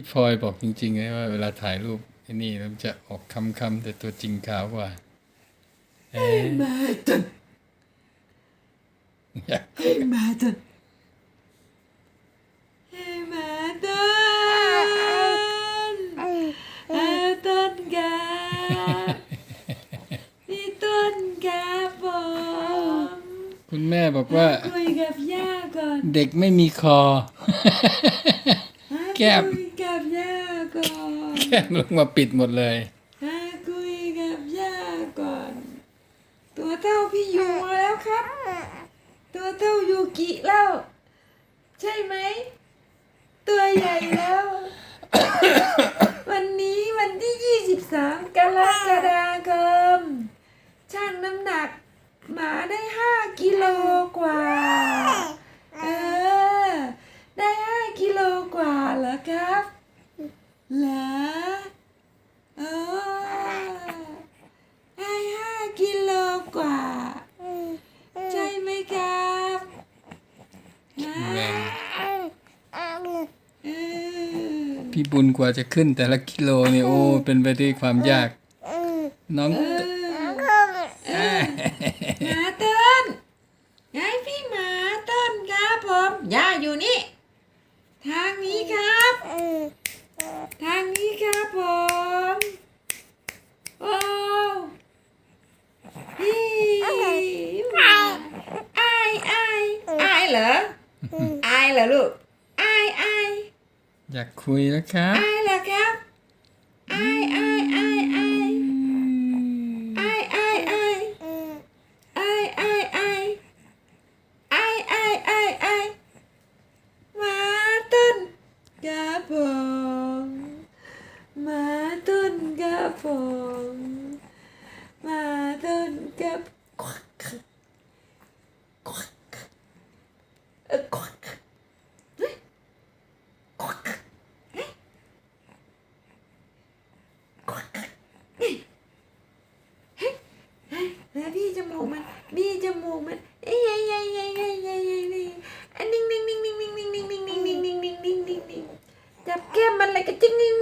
ที่พลอยบอกจริงๆนะว่าเวลาถ่ายรูปไอ้นี่มันจะออกคำคำแต่ตัวจริงขาวกว่าเอ้ยมาจนอยาก เอ้ยมาจนเอ้ยมาจนเอ้ยต้นกาพี่ต้นกาผมคุณแม่บอกว่า คุยกับย่าก่อน เด็กไม่มีคอแก้ม กับย่าก่อนแก้มลงมาปิดหมดเลยมาคุยกับย่าก่อน ตัวเท่าพี่ยูมแล้วครับ ตัวเท่ายูกิแล้ว ใช่ไหม ตัวใหญ่แล้ว วันนี้วันที่ยี่สิบสามกรกฎาคมชั่งน้ำหนัก หมาได้ห้ากิโลกว่า เออ ได้ห้ากิโลกว่าเหรอครับ เหรอเออให้ห้ากิโลกว่า ใช่ไหมครับแรงพี่บุญกว่าจะขึ้นแต่ละกิโลนี่โอ้ เป็นไปด้วยความยาก น้องเออหมาต้นไงพี่หมาต้นครับผมย่าอยู่นี่ เหรวลูกไอไออยากคุยแล้วครับไอายเหรอครับอายอายอายอายอายอายอายอายอายอายอายอายอายอายมาต้นกระผมมาต้นกระผมมาต้นกระผม พี่จมูกมันบี้จมูกมันเอ้ยเอ้ยเอ้ยเอ้ยเอ้ยเอ้ยเอ้ยเอ้ยอันนิ่งนิ่งนิ่งนิ่งนิ่งนิ่งนิ่งนิ่งนิ่งนิ่งนิ่งนิ่งนิ่งจับแก้มมันเลยกระจิ้งนิ่ง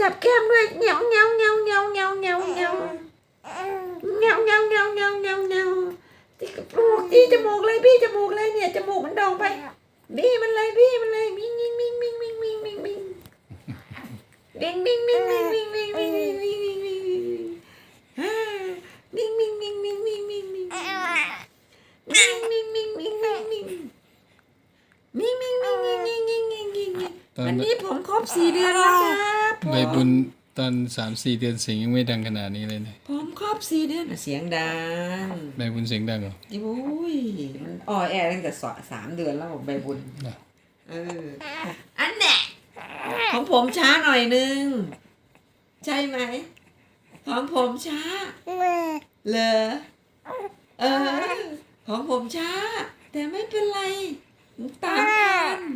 จับแก้มด้วยเงี้ยวเงี้ยวเงี้ยวเงี้ยวเงี้ยวเงี้ยวเงี้ยวเงี้ยวเงี้ยวเงี้ยวเงี้ยวเงี้ยวเงี้ยวที่กระปูกที่จมูกเลยพี่จมูกเลยเนี่ยจมูกมันดองไปบี้มันเลยพี่มันเลยมิงมิงมิงมิงมิงมิงมิงมิงมิงมิงมิงมิงมิง ตอนวันนี้ผมครบสี่เดือนแล้วครับผมใบบุญตอนสามสี่เดือนเสียงยังไม่ดังขนาดนี้เลยนะผมครบสี่เดือนเสียงดังใบบุญเสียงดังเหรออุ้ยมันอ่อแอตั้งแต่สอสามเดือนแล้วบอกใบบุญน่ะเอออันเนี้ยของผมช้าหน่อยนึง ใช่ไหมของผมช้าเหรอเออของผมช้า แต่ไม่เป็นไรตามทันตามทันครับ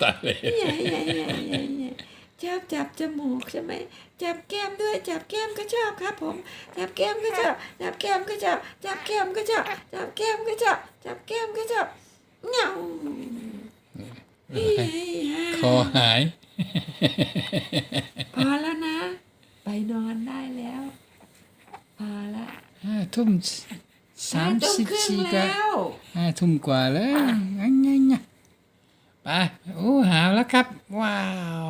ตายเลยเย้เย้เย้เย้เย้ชอบจับจมูกใช่ไหมจับแก้มด้วย จับแก้มก็ชอบครับ ผม จับแก้มก็ชอบจับแก้มก็ชอบจับแก้มก็ชอบจับแก้มก็ชอบจับแก้มก็ชอบเงาเย้เย้คอหาย พอแล้วนะ ไปนอนได้แล้ว พอละห้าทุ่ม สามสิบสี่ก็ห้าทุ่มกว่าแล้วงั้นไงไปโอ้หาแล้วครับ ว้าว